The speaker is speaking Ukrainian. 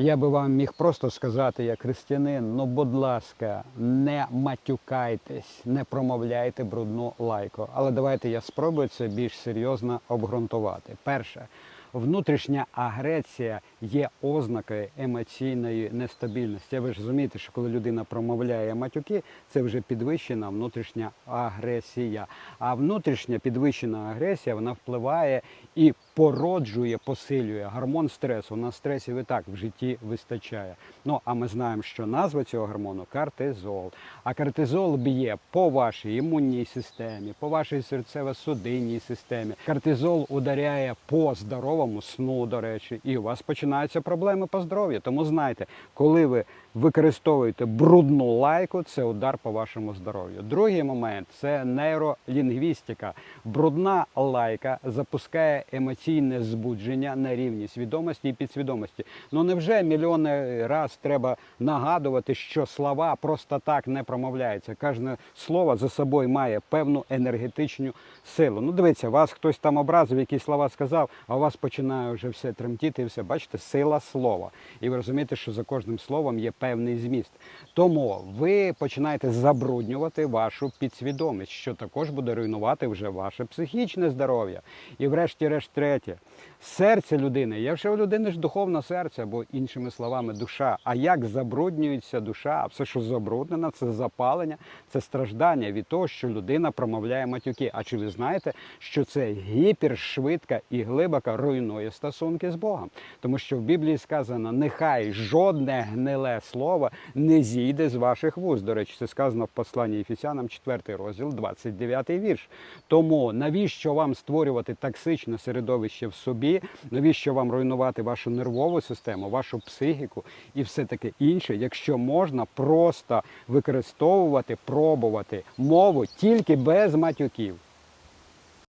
Я би вам міг просто сказати, як християнин, ну будь ласка, не матюкайтесь, не промовляйте брудну лайку. Але давайте я спробую це більш серйозно обґрунтувати. Перше, внутрішня агресія є ознакою емоційної нестабільності. Ви ж розумієте, що коли людина промовляє матюки, це вже підвищена внутрішня агресія. А внутрішня підвищена агресія вона впливає і породжує, посилює гормон стресу. У нас стресів і так в житті вистачає. Ну а ми знаємо, що назва цього гормону кортизол. А кортизол б'є по вашій імунній системі, по вашій серцево-судинній системі. Кортизол ударяє по здоровому сну, до речі, і у вас починаються проблеми по здоров'ю. Тому знайте, коли ви використовуєте брудну лайку, це удар по вашому здоров'ю. Другий момент це нейролінгвістика. Брудна лайка запускає емоційне збудження на рівні свідомості і підсвідомості. Ну невже мільйони раз треба нагадувати, що слова просто так не промовляються? Кожне слово за собою має певну енергетичну силу. Ну дивіться, вас хтось там образив, якісь слова сказав, а у вас починає вже все тремтіти і все. Бачите, сила слова. І ви розумієте, що за кожним словом є певний зміст. Тому ви починаєте забруднювати вашу підсвідомість, що також буде руйнувати вже ваше психічне здоров'я. І врешті-решт третє. Серце людини. Я вже у людини ж духовне серце, або іншими словами, душа. А як забруднюється душа? Все, що забруднено, це запалення, це страждання від того, що людина промовляє матюки. А чи ви знаєте, що це гіпершвидко і глибоко руйнує стосунки з Богом? Тому що в Біблії сказано: нехай жодне гниле слово не зійде з ваших вуст. До речі, це сказано в посланні Ефесянам, 4 розділ, 29 вірш. Тому навіщо вам створювати токсичне середовище в собі? Навіщо вам руйнувати вашу нервову систему, вашу психіку і все таке інше, якщо можна просто використовувати, пробувати мову тільки без матюків?